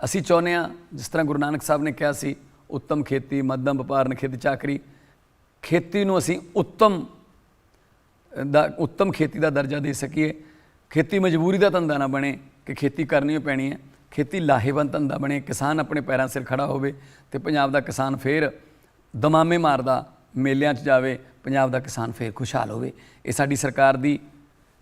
ਅਸੀਂ ਚਾਹੁੰਦੇ ਹਾਂ, ਜਿਸ ਤਰ੍ਹਾਂ ਗੁਰੂ ਨਾਨਕ ਸਾਹਿਬ ਨੇ ਕਿਹਾ ਸੀ, ਉੱਤਮ ਖੇਤੀ, ਮੱਧਮ ਵਪਾਰ ਖੇਤੀ ਚਾਕਰੀ, ਖੇਤੀ ਨੂੰ ਅਸੀਂ ਉੱਤਮ, ਦਾ, ਉੱਤਮ ਖੇਤੀ ਦਾ ਦਰਜਾ ਦੇ ਸਕੀਏ। ਖੇਤੀ ਮਜਬੂਰੀ ਦਾ ਧੰਦਾ ਨਾ ਬਣੇ ਕਿ ਖੇਤੀ ਕਰਨੀ ਓ ਪੈਣੀ ਹੈ। ਖੇਤੀ ਲਾਹੇਵੰਦ ਧੰਦਾ ਬਣੇ, ਕਿਸਾਨ ਆਪਣੇ ਪੈਰਾਂ ਸਿਰ ਖੜਾ ਹੋਵੇ ਤੇ ਪੰਜਾਬ ਦਾ ਕਿਸਾਨ ਫੇਰ ਦਮਾਮੇ ਮਾਰਦਾ, ਮੇਲਿਆਂ 'ਚ ਜਾਵੇ, ਪੰਜਾਬ ਦਾ ਕਿਸਾਨ ਫੇਰ ਖੁਸ਼ਹਾਲ ਹੋਵੇ। ਇਹ ਸਾਡੀ ਸਰਕਾਰ ਦੀ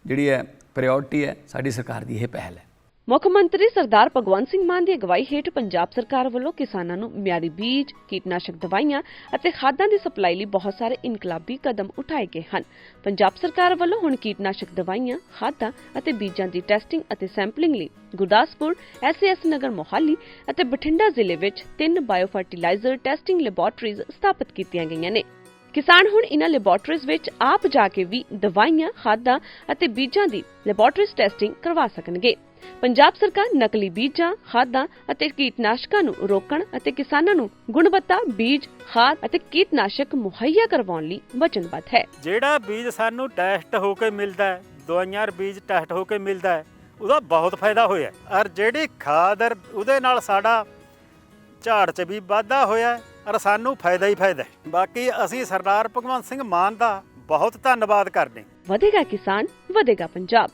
ਜਿਹੜੀ ਹੈ ਪ੍ਰਾਇੋਰਟੀ ਹੈ, ਸਾਡੀ ਸਰਕਾਰ ਦੀ ਇਹ ਪਹਿਲ ਹੈ। ਮੁੱਖ ਮੰਤਰੀ ਸਰਦਾਰ ਭਗਵੰਤ ਸਿੰਘ ਮਾਨ ਦੀ ਅਗਵਾਈ ਹੇਠ ਪੰਜਾਬ ਸਰਕਾਰ ਵੱਲੋਂ ਕਿਸਾਨਾਂ ਨੂੰ ਮਿਆਰੀ ਬੀਜ, ਕੀਟਨਾਸ਼ਕ ਦਵਾਈਆਂ ਅਤੇ ਖਾਦਾਂ ਦੀ ਸਪਲਾਈ ਲਈ ਬਹੁਤ ਸਾਰੇ ਇਨਕਲਾਬੀ ਕਦਮ ਉਠਾਏ ਗਏ ਹਨ। ਪੰਜਾਬ ਸਰਕਾਰ ਵੱਲੋਂ ਹੁਣ ਕੀਟਨਾਸ਼ਕ ਦਵਾਈਆਂ, ਖਾਦਾਂ ਅਤੇ ਬੀਜਾਂ ਦੀ ਟੈਸਟਿੰਗ ਅਤੇ ਸੈਂਪਲਿੰਗ ਲਈ ਗੁਰਦਾਸਪੁਰ, ਐਸਐਸ ਨਗਰ ਮੋਹਾਲੀ ਅਤੇ ਬਠਿੰਡਾ ਜ਼ਿਲ੍ਹੇ ਵਿੱਚ ਤਿੰਨ ਬਾਇਓ ਫਰਟੀਲਾਈਜ਼ਰ ਟੈਸਟਿੰਗ ਲੈਬੋਰਟਰੀਜ਼ ਸਥਾਪਿਤ ਕੀਤੀਆਂ ਗਈਆਂ ਨੇ। ਕਿਸਾਨ ਹੁਣ ਇਨ੍ਹਾਂ ਲੈਬੋਰਟਰੀਜ਼ ਵਿੱਚ ਆਪ ਜਾ ਕੇ ਵੀ ਦਵਾਈਆਂ, ਖਾਦਾਂ ਅਤੇ ਬੀਜਾਂ ਦੀ ਲੈਬੋਰਟਰੀਜ਼ ਟੈਸਟਿੰਗ ਕਰਵਾ ਸਕਣਗੇ। ਪੰਜਾਬ ਸਰਕਾਰ ਨਕਲੀ ਬੀਜਾਂ, ਖਾਦਾਂ ਅਤੇ ਕੀਟਨਾਸ਼ਕਾਂ ਨੂੰ ਰੋਕਣ ਅਤੇ ਕਿਸਾਨਾਂ ਨੂੰ ਗੁਣਵੱਤਾ ਬੀਜ, ਖਾਦ ਅਤੇ ਕੀਟਨਾਸ਼ਕ ਮੁਹੱਈਆ ਕਰਵਾਉਣ ਲਈ ਵਚਨਬੱਧ ਹੈ। ਜਿਹੜਾ ਬੀਜ ਸਾਨੂੰ ਟੈਸਟ ਹੋ ਕੇ ਮਿਲਦਾ ਹੈ ਦਵਾਈਆਂ ਬੀਜ ਟੈਸਟ ਹੋ ਕੇ ਮਿਲਦਾ ਹੈ ਉਹਦਾ ਬਹੁਤ ਫਾਇਦਾ ਹੋਇਆ ਔਰ ਜਿਹੜੀ ਖਾਦ ਔਰ ਉਹਦੇ ਨਾਲ ਸਾਡਾ ਝਾੜ 'ਚ ਵੀ ਵਾਧਾ ਹੋਇਆ ਔਰ ਸਾਨੂੰ ਫਾਇਦਾ ਹੀ ਫਾਇਦਾ ਹੈ ਬਾਕੀ ਅਸੀਂ ਸਰਦਾਰ ਭਗਵੰਤ ਸਿੰਘ ਮਾਨ ਦਾ ਬਹੁਤ ਧੰਨਵਾਦ ਕਰਦੇ ਹਾਂ ਵਧੇਗਾ ਕਿਸਾਨ, ਵਧੇਗਾ ਪੰਜਾਬ।